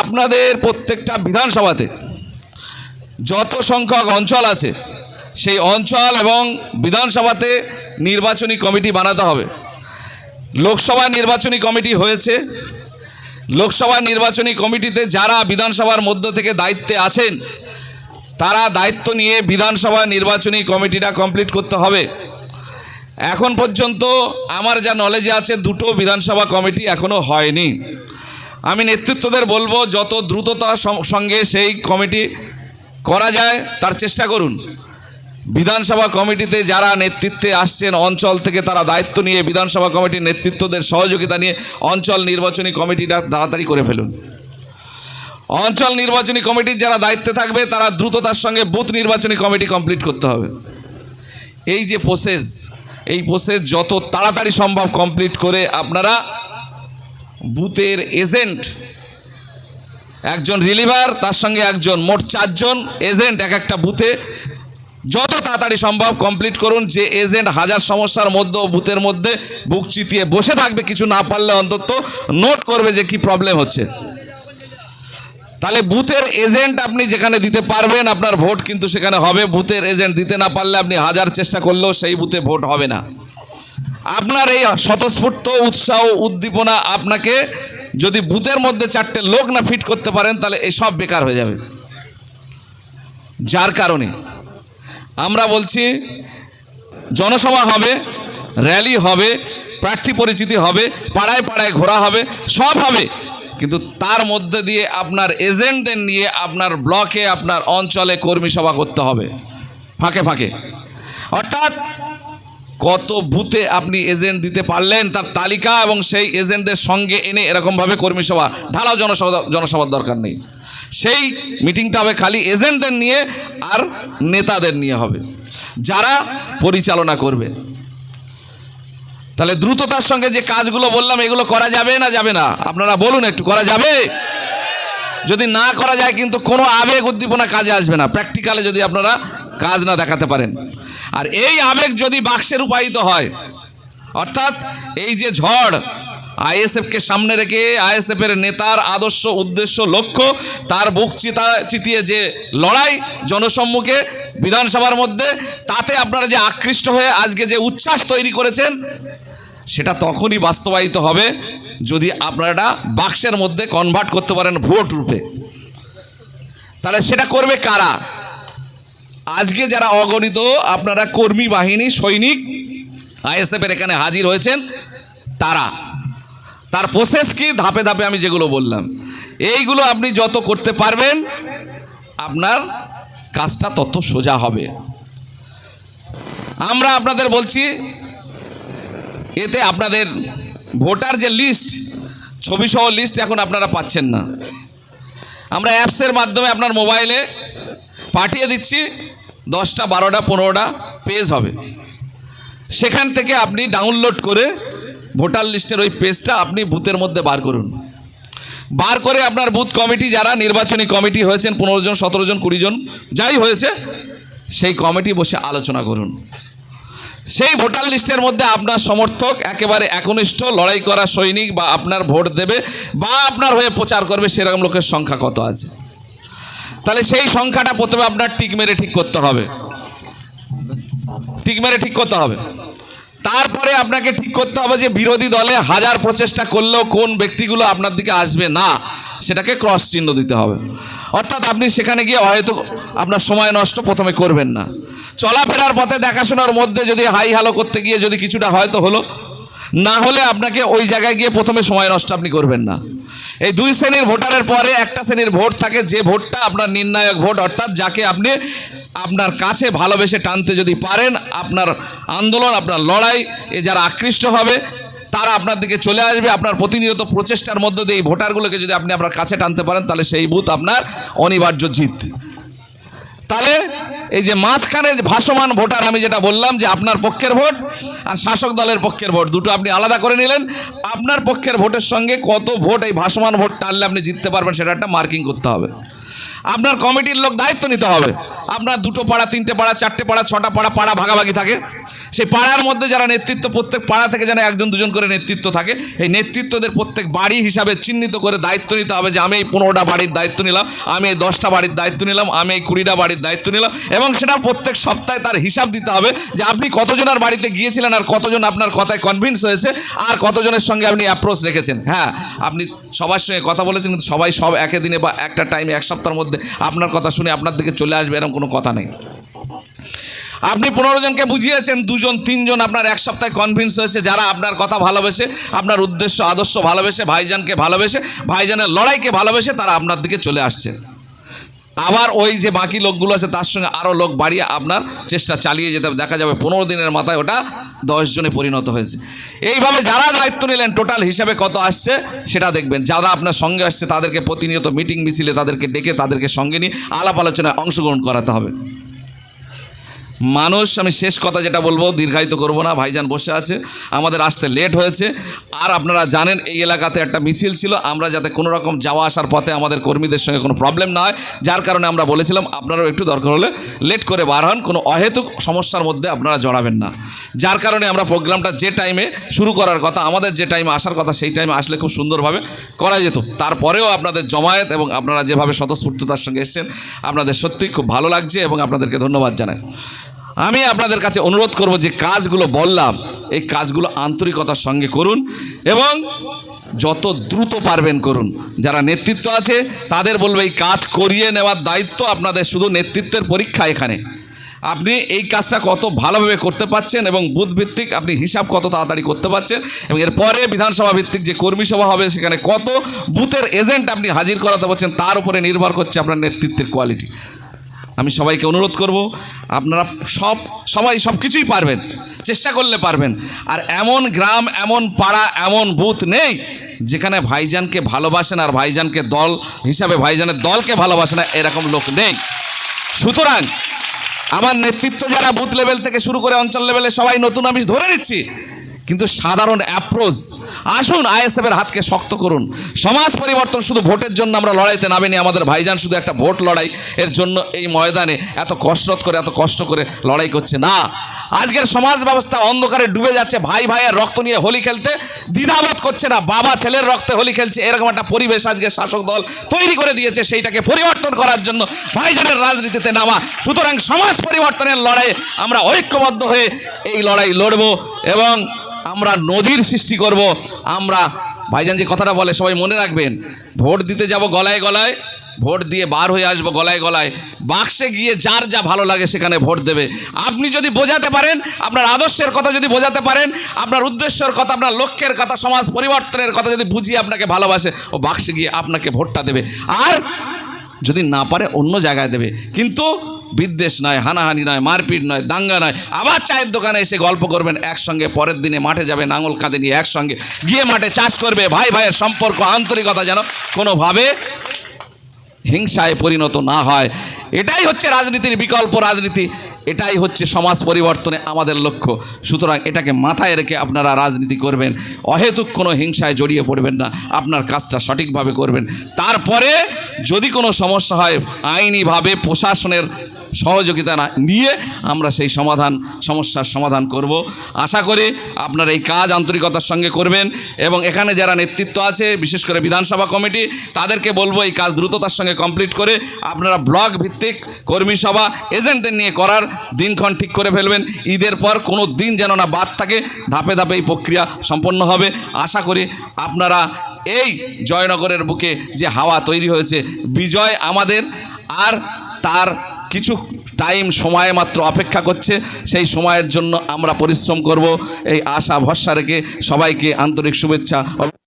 আপনাদের প্রত্যেকটা বিধানসভাতে যত সংখ্যক অঞ্চল আছে, সেই অঞ্চল এবং বিধানসভাতে নির্বাচনী কমিটি বানাতে হবে। লোকসভা নির্বাচনী কমিটি হয়েছে। লোকসভা নির্বাচনী কমিটিতে যারা বিধানসভার মধ্য থেকে দায়িত্বে আছেন, তারা দায়িত্ব নিয়ে বিধানসভা নির্বাচনী কমিটিটা কমপ্লিট করতে হবে। এখন পর্যন্ত আমার যা নলেজে আছে, দুটো বিধানসভা কমিটি এখনও হয়নি। আমি নেতৃত্বদের বলব, যত দ্রুততার সঙ্গে সেই কমিটি করা যায়, তার চেষ্টা করুন। বিধানসভা কমিটিতে যারা নেতৃত্বে আসছেন, অঞ্চল থেকে তারা দায়িত্ব নিয়ে বিধানসভা কমিটির নেতৃত্বদের সহযোগিতা নিয়ে অঞ্চল নির্বাচনী কমিটিটা তাড়াতাড়ি করে ফেলুন। অঞ্চল নির্বাচনী কমিটির যারা দায়িত্বে থাকবে, তারা দ্রুততার সঙ্গে বুথ নির্বাচনী কমিটি কমপ্লিট করতে হবে। এই যে প্রসেস এই প্রসেস যত তাড়াতাড়ি সম্ভব কমপ্লিট করে আপনারা বুথের এজেন্ট, একজন রিলিভার তার সঙ্গে একজন, মোট চারজন এজেন্ট এক একটা বুথে। যত তাড়াতাড়ি সম্ভব কমপ্লিট করুন, যে এজেন্ট হাজার সমস্যার মধ্যে বুথের মধ্যে বুক চিতিয়ে বসে থাকবে, কিছু না পারলে অন্তত নোট করবে যে কি প্রবলেম হচ্ছে। তাহলে বুথের এজেন্ট আপনি যেখানে দিতে পারবেন, আপনার ভোট কিন্তু সেখানে হবে। বুথের এজেন্ট দিতে না পারলে আপনি হাজার চেষ্টা করলেও সেই বুথে ভোট হবে না। আপনার এই স্বতঃস্ফূর্ত উৎসাহ, উদ্দীপনা আপনাকে যদি বুথের মধ্যে চারটে লোক না ফিট করতে পারেন, তাহলে এই সব বেকার হয়ে যাবে। যার কারণে আমরা বলছি, জনসভা হবে র্যালি হবে, প্রার্থী পরিচিতি হবে, পাড়ায় পাড়ায় ঘোরা হবে, সব হবে। কিন্তু তার মধ্যে দিয়ে আপনার এজেন্টদের নিয়ে আপনার ব্লকে, আপনার অঞ্চলে কর্মী সভা করতে হবে। ফাঁকে ফাঁকে। অর্থাৎ কত বুথে আপনি এজেন্ট দিতে পারলেন, তার তালিকা এবং সেই এজেন্টদের সঙ্গে এনে এরকমভাবে কর্মী সভা। ঢালাও জনসভা, জনসভার দরকার নেই। সেই মিটিংটা হবে খালি এজেন্টদের নিয়ে আর নেতাদের নিয়ে হবে। যারা পরিচালনা করবে। তাহলে দ্রুততার সঙ্গে যে কাজগুলো বললাম, এগুলো করা যাবে না যাবে না? আপনারা বলুন একটু, করা যাবে? যদি না করা যায়, কিন্তু কোনো আবেগ উদ্দীপনা কাজে আসবে না। প্র্যাকটিক্যালে যদি আপনারা কাজ না দেখাতে পারেন। আর এই আবেগ যদি বাক্সে রূপায়িত হয়, অর্থাৎ এই যে ঝড় আইএসএফকে সামনে রেখে আইএসএফের নেতার আদর্শ উদ্দেশ্য লক্ষ্য, তার বুক চিতা, চিতিয়ে যে লড়াই জনসম্মুখে বিধানসভার মধ্যে, তাতে আপনারা যে আকৃষ্ট হয়ে আজকে যে উচ্ছ্বাস তৈরি করেছেন, সেটা তখনই বাস্তবায়িত হবে যদি আপনারা বাক্সের মধ্যে কনভার্ট করতে পারেন ভোট রূপে। তাহলে সেটা করবে কারা? আজকে যারা অগণিত, আপনারা কর্মী বাহিনী, সৈনিক, আইএসএফের এখানে হাজির হয়েছেন, তারা। তার প্রসেস কি? ধাপে ধাপে আমি যেগুলো বললাম। এইগুলো আপনি যত করতে পারবেন, আপনার কাজটা তত সোজা হবে। আমরা আপনাদের বলছি, এতে আপনাদের ভোটার যে লিস্ট ছবিসহ লিস্ট এখন আপনারা পাচ্ছেন না। আমরা অ্যাপসের মাধ্যমে আপনার মোবাইলে পাঠিয়ে দিচ্ছি। দশটা, বারোটা, পনেরোটা পেজ হবে। সেখান থেকে আপনি ডাউনলোড করে ভোটার লিস্টের ওই পেজটা আপনি বুথের মধ্যে বার করুন। বার করে আপনার বুথ কমিটি যারা নির্বাচনী কমিটি হয়েছেন, পনেরো জন, সতেরো জন, কুড়ি জন, যাই হয়েছে, সেই কমিটি বসে আলোচনা করুন। সেই ভোটার লিস্টের মধ্যে আপনার সমর্থক একেবারে একনিষ্ঠ, লড়াই করা সৈনিক বা আপনার ভোট দেবে বা আপনার হয়ে প্রচার করবে, সেরকম লোকের সংখ্যা কত আছে? তাহলে সেই সংখ্যাটা প্রথমে আপনার টিক মেরে ঠিক করতে হবে। টিক মেরে ঠিক করতে হবে। তারপরে আপনাকে ঠিক করতে হবে যে বিরোধী দলে হাজার প্রচেষ্টা করলেও কোন ব্যক্তিগুলো আপনার দিকে আসবে না, সেটাকে ক্রস চিহ্ন দিতে হবে। অর্থাৎ আপনি সেখানে গিয়ে হয়তো আপনার সময় নষ্ট প্রথমে করবেন না। চলাফেরার পথে দেখাশোনার মধ্যে যদি হাই হালো করতে গিয়ে যদি কিছুটা হয়তো হলো না হলে আপনাকে ওই জায়গায় গিয়ে প্রথমে সময় নষ্ট আপনি করবেন না। এই দুই শ্রেণির ভোটারের পরে একটা শ্রেণির ভোট থাকে, যে ভোটটা আপনার নির্ণায়ক ভোট, অর্থাৎ যাকে আপনি আপনার কাছে ভালোবেসে টানতে যদি পারেন, আপনার আন্দোলন, আপনার লড়াই, এ যারা আকৃষ্ট হবে, তারা আপনার দিকে চলে আসবে। আপনার প্রতিনিয়ত প্রচেষ্টার মধ্য দিয়ে এই ভোটারগুলোকে যদি আপনি আপনার কাছে টানতে পারেন, তাহলে সেই বুথ আপনার অনিবার্য জিত। তাহলে এই যে মাঝখানে ভাসমান ভোটার, আমি যেটা বললাম যে আপনার পক্ষের ভোট আর শাসক দলের পক্ষের ভোট, দুটো আপনি আলাদা করে নিলেন। আপনার পক্ষের ভোটের সঙ্গে কত ভোট এই ভাসমান ভোট টানলে আপনি জিততে পারবেন সেটা একটা মার্কিং করতে হবে। আপনার কমিটির লোক দায়িত্ব নিতে হবে। আপনার দুটো পাড়া, তিনটে পাড়া, চারটে পাড়া, ছটা পাড়া পাড়া ভাগাভাগি থাকে। সেই পাড়ার মধ্যে যারা নেতৃত্ব, প্রত্যেক পাড়া থেকে যেন একজন দুজন করে নেতৃত্ব থাকে এই নেতৃত্বদের প্রত্যেক বাড়ি হিসাবে চিহ্নিত করে দায়িত্ব নিতে হবে যে আমি এই পনেরোটা বাড়ির দায়িত্ব নিলাম, আমি এই দশটা বাড়ির দায়িত্ব নিলাম, আমি এই কুড়িটা বাড়ির দায়িত্ব নিলাম এবং সেটা প্রত্যেক সপ্তাহে তার হিসাব দিতে হবে যে আপনি কতজনের বাড়িতে গিয়েছিলেন আর কতজন আপনার কথায় কনভিন্স হয়েছে আর কতজনের সঙ্গে আপনি অ্যাপ্রোচ রেখেছেন। হ্যাঁ আপনি সবার সঙ্গে কথা বলেছেন কিন্তু সবাই সব একে দিনে বা একটা টাইমে এক সপ্তাহের মধ্যে আপনার কথা শুনে আপনার দিকে চলে আসবে এরকম কোনো কথা নেই। আপনি পনেরো জনকে বুঝিয়েছেন, দুজন, তিনজন আপনার এক সপ্তাহে কনভিন্স হয়েছে যারা আপনার কথা ভালোবেসে, আপনার উদ্দেশ্য, আদর্শ ভালোবেসে, ভাইজানকে ভালোবেসে, ভাইজানের লড়াইকে ভালোবেসে তারা আপনার দিকে চলে আসছে। আবার ওই যে বাকি লোকগুলো আছে, তার সঙ্গে আরও লোক বাড়িয়ে আপনার চেষ্টা চালিয়ে যেতে দেখা যাবে পনেরো দিনের মাথায় ওটা জনে পরিণত হয়েছে। এইভাবে যারা দায়িত্ব নিলেন টোটাল হিসাবে কত আসছে, সেটা দেখবেন। যারা আপনার সঙ্গে আসছে, তাদেরকে প্রতিনিয়ত মিটিং মিছিলে তাদেরকে ডেকে তাদেরকে সঙ্গে নিয়ে আলাপ আলোচনায় অংশগ্রহণ করাতে হবে। মানুষ, আমি শেষ কথা যেটা বলব, দীর্ঘায়িত করব না, ভাইজান বসে আছে, আমাদের আসতে লেট হয়েছে। আর আপনারা জানেন, এই এলাকাতে একটা মিছিল ছিল, আমরা যাতে কোনো রকম যাওয়া আসার পথে আমাদের কর্মীদের সঙ্গে কোনো প্রবলেম না হয়, যার কারণে আমরা বলেছিলাম, আপনারাও একটু দরকার হলে লেট করে বার হন, কোনো অহেতুক সমস্যার মধ্যে আপনারা জড়াবেন না। যার কারণে আমরা প্রোগ্রামটা যে টাইমে শুরু করার কথা, আমাদের যে টাইমে আসার কথা, সেই টাইমে আসলে খুব সুন্দরভাবে করা যেত। তারপরেও আপনাদের জমায়েত এবং আপনারা যেভাবে স্বতঃস্ফূর্ততার সঙ্গে এসেছেন, আপনাদের সত্যি খুব ভালো লাগছে এবং আপনাদেরকে ধন্যবাদ জানাই। আমি আপনাদের কাছে অনুরোধ করব যে কাজগুলো বললাম, এই কাজগুলো আন্তরিকতার সঙ্গে করুন এবং যত দ্রুত পারবেন করুন। যারা নেতৃত্ব আছে, তাদের বলব এই কাজ করিয়ে নেওয়ার দায়িত্ব আপনাদের, শুধু নেতৃত্বের পরীক্ষা এখানে। আপনি এই কাজটা কত ভালোভাবে করতে পারছেন এবং বুথ ভিত্তিক আপনি হিসাব কত তাড়াতাড়ি করতে পারছেন এবং এরপরে বিধানসভা ভিত্তিক যে কর্মী সভা হবে, সেখানে কত বুথের এজেন্ট আপনি হাজির করাতে পারছেন, তার উপরে নির্ভর করছে আপনার নেতৃত্বের কোয়ালিটি আমি সবাইকে অনুরোধ করব, আপনারা সব, সবাই সব কিছুই পারবেন, চেষ্টা করলে পারবেন। আর এমন গ্রাম, এমন পাড়া, এমন বুথ নেই যেখানে ভাইজানকে ভালোবাসেন আর ভাইজানকে দল হিসাবে, ভাইজানের দলকে ভালোবাসে না, এরকম লোক নেই। সুতরাং, আমার নেতৃত্ব যারা বুথ লেভেল থেকে শুরু করে অঞ্চল লেভেলে সবাই নতুন আমি ধরে নিচ্ছি কিন্তু সাধারণ অ্যাপ্রোচ আসুন আইএসএফের হাতকে শক্ত করুন। সমাজ পরিবর্তন শুধু ভোটের জন্য আমরা লড়াইতে নামেনি, আমাদের ভাইজান শুধু একটা ভোট লড়াই, এর জন্য এই ময়দানে এত কসরত করে, এত কষ্ট করে লড়াই করছে। না, আজকের সমাজ ব্যবস্থা অন্ধকারে ডুবে যাচ্ছে, ভাই ভাইয়ের রক্ত নিয়ে হোলি খেলতে দ্বিধাবোধ করছে না, বাবা ছেলের রক্তে হোলি খেলছে, এরকম একটা পরিবেশ আজকে শাসক দল তৈরি করে দিয়েছে, সেইটাকে পরিবর্তন করার জন্য ভাইজানের রাজনীতিতে নামা। সুতরাং সমাজ পরিবর্তনের লড়াই আমরা ঐক্যবদ্ধ হয়ে এই লড়াই লড়ব এবং আমরা নজির সৃষ্টি করব। আমরা, ভাইজান যে কথাটা বলে, সবাই মনে রাখবেন, ভোট দিতে যাব গলায় গলায়, ভোট দিয়ে বার হয়ে আসব গলায় গলায়। বাক্সে গিয়ে যার যা ভালো লাগে সেখানে ভোট দেবে। আপনি যদি বোঝাতে পারেন, আপনার আদর্শের কথা যদি বোঝাতে পারেন, আপনার উদ্দেশ্যের কথা, আপনার লক্ষ্যের কথা, সমাজ পরিবর্তনের কথা যদি বুঝিয়ে আপনাকে ভালোবাসে, ও বাক্সে গিয়ে আপনাকে ভোটটা দেবে। আর যদি না পারে, অন্য জায়গায় দেবে। কিন্তু বিদ্বেষ নয় হানাহানি নয় মারপিট নয় দাঙ্গা নয় আবার চায়ের দোকানে এসে গল্প করবেন, একসঙ্গে পরের দিনে মাঠে যাবে, নাঙল কাঁধে নিয়ে একসঙ্গে গিয়ে মাঠে চাষ করবে। ভাই, ভাইয়ের সম্পর্ক, আন্তরিকতা যেন কোনোভাবে হিংসায় পরিণত না হয়। এটাই হচ্ছে রাজনীতির বিকল্প রাজনীতি। এটাই হচ্ছে সমাজ পরিবর্তনে আমাদের লক্ষ্য। সুতরাং এটাকে মাথায় রেখে আপনারা রাজনীতি করবেন। অহেতুক কোনো হিংসায় জড়িয়ে পড়বেন না। আপনার কাজটা সঠিকভাবে করবেন। তারপরে যদি কোনো সমস্যা হয়, আইনিভাবে প্রশাসনের সহযোগিতা না নিয়ে আমরা সেই সমাধান, সমস্যার সমাধান করব। আশা করি আপনারা এই কাজ আন্তরিকতার সঙ্গে করবেন এবং এখানে যারা নেতৃত্ব আছে, বিশেষ করে বিধানসভা কমিটি, তাদেরকে বলব এই কাজ দ্রুততার সঙ্গে কমপ্লিট করে আপনারা ব্লক ভিত্তিক কর্মী সভা, এজেন্টদের নিয়ে করার দিনক্ষণ ঠিক করে ফেলবেন। ঈদের পর কোনো দিন যেন না বাদ থাকে, ধাপে ধাপে এই প্রক্রিয়া সম্পন্ন হবে। আশা করি আপনারা এই জয়নগরের বুকে যে হাওয়া তৈরি হয়েছে, বিজয় আমাদের আর তার কিছু টাইম সময় মাত্র অপেক্ষা করছে, সেই সময়ের জন্য আমরা পরিশ্রম করব। এই আশা, ভরসা রেখে সবাইকে আন্তরিক শুভেচ্ছা